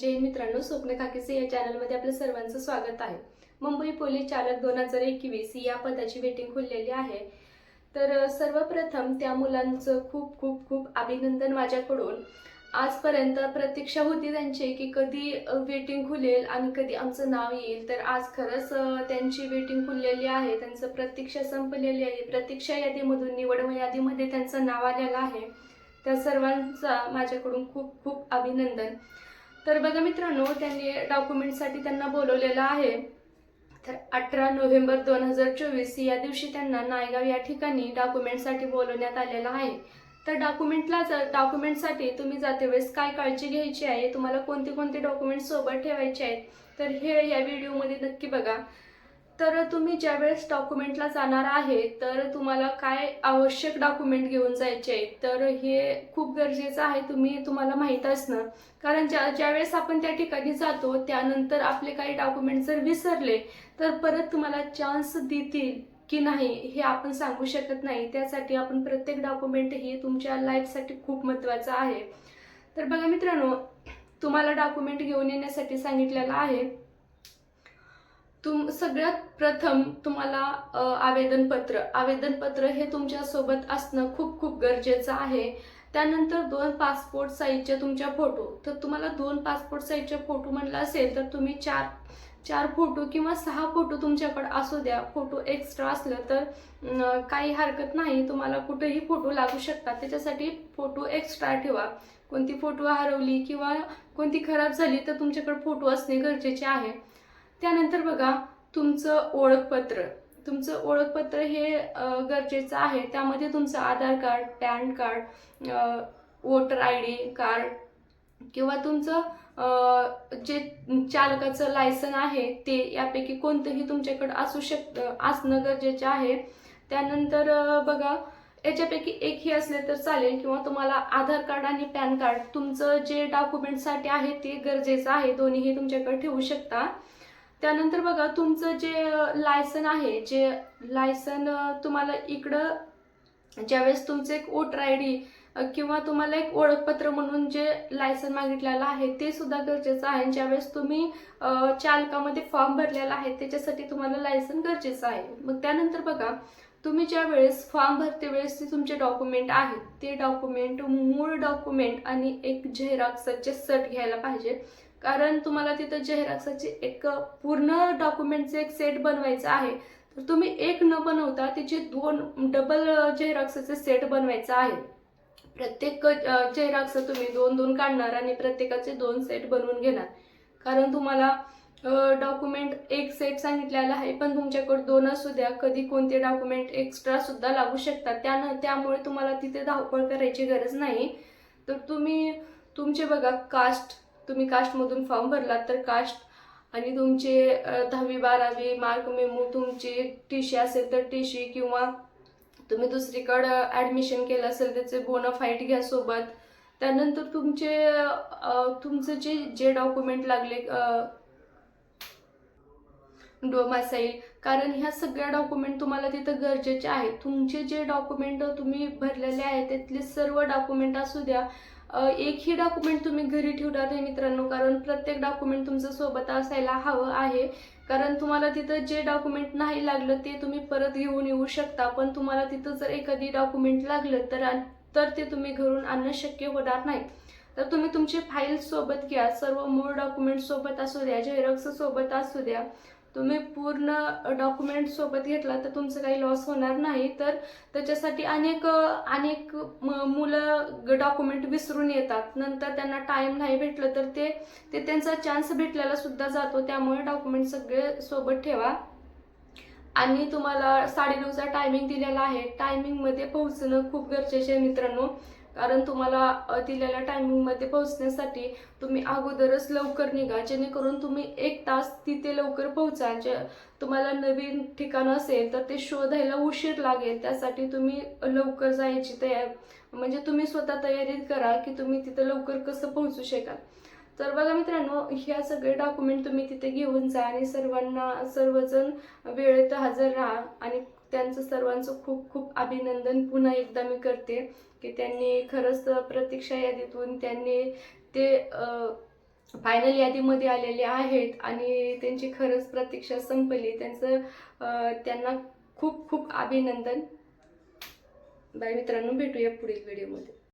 जय मित्रांनो स्वप्न काकीचे या चॅनलमध्ये आपल्या सर्वांचं स्वागत आहे. मुंबई पोलीस चालक दोन हजार एकवीस या पदाची वेटिंग खुललेली आहे. तर सर्वप्रथम त्या मुलांचं खूप खूप खूप अभिनंदन माझ्याकडून. आजपर्यंत प्रतीक्षा होती त्यांची की कधी वेटिंग खुलेल आणि कधी आमचं नाव येईल. तर आज खरंच त्यांची वेटिंग खुललेली आहे. त्यांचं प्रतीक्षा संपलेली आहे. प्रतीक्षा यादीमधून निवड यादीमध्ये त्यांचं नाव आलेलं आहे. त्या सर्वांचा माझ्याकडून खूप खूप अभिनंदन. तर बघा मित्रांनो त्यांनी डॉक्युमेंटसाठी त्यांना बोलवलेलं आहे. तर अठरा नोव्हेंबर दोन हजार चोवीस या दिवशी त्यांना नायगाव या ठिकाणी डॉक्युमेंटसाठी बोलवण्यात आलेलं आहे. तर डॉक्युमेंटला डॉक्युमेंटसाठी तुम्ही जाते वेळेस काय काळजी घ्यायची आहे तुम्हाला कोणते कोणते डॉक्युमेंट सोबत ठेवायचे आहेत तर हे या व्हिडिओमध्ये नक्की बघा. तर तुम्ही ज्यावेळेस डॉक्युमेंटला जाणार आहे तर तुम्हाला काय आवश्यक डॉक्युमेंट घेऊन जायचे तर हे खूप गरजेचं आहे तुम्ही तुम्हाला माहीत असणं. कारण ज्या ज्यावेळेस आपण त्या ठिकाणी जातो त्यानंतर आपले काही डॉक्युमेंट जर विसरले तर परत तुम्हाला चान्स देतील की नाही हे आपण सांगू शकत नाही. त्यासाठी आपण प्रत्येक डॉक्युमेंट हे तुमच्या लाईफसाठी खूप महत्त्वाचं आहे. तर बघा मित्रांनो तुम्हाला डॉक्युमेंट घेऊन येण्यासाठी सांगितलेलं आहे. तुम सगळ्यात प्रथम तुम्हाला आवेदनपत्र. आवेदनपत्र हे तुमच्यासोबत असणं खूप खूप गरजेचं आहे. त्यानंतर दोन पासपोर्ट साईजचे तुमच्या फोटो. तर तुम्हाला दोन पासपोर्ट साईजचे फोटो म्हणलं असेल तर तुम्ही चार चार फोटो किंवा सहा फोटो तुमच्याकडे असू द्या. फोटो एक्स्ट्रा असलं तर काही हरकत नाही. तुम्हाला कुठेही फोटो लागू शकतात. त्याच्यासाठी फोटो एक्स्ट्रा ठेवा. कोणती फोटो हरवली किंवा कोणती खराब झाली तर तुमच्याकडे फोटो असणे गरजेचे आहे. त्यानंतर बघा तुमचं ओळखपत्र. तुमचं ओळखपत्र हे गरजेचं आहे. त्यामध्ये तुमचं Aadhaar card PAN card voter I D card किंवा तुमचं जे चालकाचं लायसन आहे ते यापैकी कोणतंही तुमच्याकडं असू शकतं असणं गरजेचं आहे. त्यानंतर बघा याच्यापैकी एकही असले तर चालेल किंवा तुम्हाला आधार कार्ड आणि पॅन कार्ड तुमचं जे डॉक्युमेंटसाठी आहे ते गरजेचं आहे. दोन्हीही तुमच्याकडे ठेवू शकता. त्यानंतर बघा तुमचं जे लायसन आहे जे लायसन तुम्हाला इकडं ज्यावेळेस तुमचं एक वोटर आय डी किंवा तुम्हाला एक ओळखपत्र म्हणून जे लायसन मागितलेलं आहे ते सुद्धा गरजेचं आहे. ज्यावेळेस तुम्ही चालकामध्ये फॉर्म भरलेला आहे त्याच्यासाठी तुम्हाला लायसन गरजेचं आहे. मग त्यानंतर बघा तुम्ही ज्या वेळेस फॉर्म भरते वेळेस ते तुमचे डॉक्युमेंट आहेत. ते डॉक्युमेंट मूळ डॉक्युमेंट आणि एक झेरॉक्सचे सट घ्यायला पाहिजे. कारण तुम्हाला तिथं झेरॉक्सचे एक पूर्ण डॉक्युमेंटचे एक सेट बनवायचं आहे. तर तुम्ही एक न बनवता तिचे दोन डबल झेरॉक्सचे सेट बनवायचा आहे. प्रत्येक झेरॉक्स तुम्ही दोन दोन काढणार आणि प्रत्येकाचे दोन सेट बनवून घेणार. कारण तुम्हाला डॉक्युमेंट एक सेट सांगितलेला आहे पण तुमच्याकडे दोन असू द्या कधी कोणते डॉक्युमेंट एक्स्ट्रा सुद्धा लागू शकतात. त्यानं त्यामुळे तुम्हाला तिथे धावपळ करायची गरज नाही. तर तुम्ही तुमचे बघा कास्ट तुम्ही कास्टमधून फॉर्म भरलात तर कास्ट आणि तुमचे दहावी बारावी मार्क मेमो तुमची टी शी असेल तर टी शी किंवा तुम्ही दुसरीकडं ॲडमिशन केलं असेल त्याचे बोनाफाईट घ्या सोबत. त्यानंतर तुमचे तुमचे तुमचं जे जे डॉक्युमेंट लागले डोमासाईल कारण ह्या सगळ्या डॉक्युमेंट तुम्हाला तिथं गरजेचे आहेत. तुमचे जे डॉक्युमेंट तुम्ही भरलेले आहेत त्यातले सर्व डॉक्युमेंट असू द्या एकही डॉक्युमेंट तुम्ही घरी ठेवणार हे मित्रांनो कारण प्रत्येक डॉक्युमेंट तुमचं सोबत असायला हवं आहे. कारण तुम्हाला तिथं जे डॉक्युमेंट नाही लागलं ते तुम्ही परत घेऊन येऊ शकता. पण तुम्हाला तिथं जर एखादी डॉक्युमेंट लागलं तर तर ते तुम्ही घरून आणणं शक्य होणार नाही. तर तुम्ही तुमचे फाईल सोबत घ्या. सर्व मूळ डॉक्युमेंट सोबत असू द्या झेरॉक्स सोबत असू द्या. तुम्ही पूर्ण डॉक्युमेंट सोबत घेतला तर तुमचं काही लॉस होणार नाही. तर त्याच्यासाठी अनेक अनेक म- मुलं डॉक्युमेंट विसरून येतात. नंतर त्यांना टाइम नाही भेटलं तर ते ते त्यांचा चान्स भेटलेला सुद्धा जातो. त्यामुळे डॉक्युमेंट सगळे सोबत ठेवा. आणि तुम्हाला साडेनऊचा टायमिंग दिलेला आहे. टायमिंगमध्ये पोहोचणं खूप गरजेचे आहे मित्रांनो. कारण तुम्हाला दिलेल्या टायमिंगमध्ये पोहोचण्यासाठी तुम्ही अगोदरच लवकर निघा जेणेकरून तुम्ही एक तास तिथे लवकर पोहोचा जे तुम्हाला नवीन ठिकाण असेल तर ते शोधायला उशीर लागेल. त्यासाठी तुम्ही लवकर जायची तयार म्हणजे तुम्ही स्वतः तयारीत करा की तुम्ही तिथं लवकर कसं पोहोचू शकाल. तर बघा मित्रांनो ह्या सगळे डॉक्युमेंट तुम्ही तिथे घेऊन जा आणि सर्वांना सर्वजण वेळेत हजर राहा आणि त्यांचं सर्वांचं खूप खूप अभिनंदन. पुन्हा एकदा मी करते की त्यांनी खरंच प्रतीक्षा यादीतून त्यांनी ते फायनल यादीमध्ये आलेले आहेत आणि त्यांची खरंच प्रतीक्षा संपली. त्यांचं त्यांना खूप खूप अभिनंदन. बाय मित्रांनो भेटूया पुढील व्हिडिओमध्ये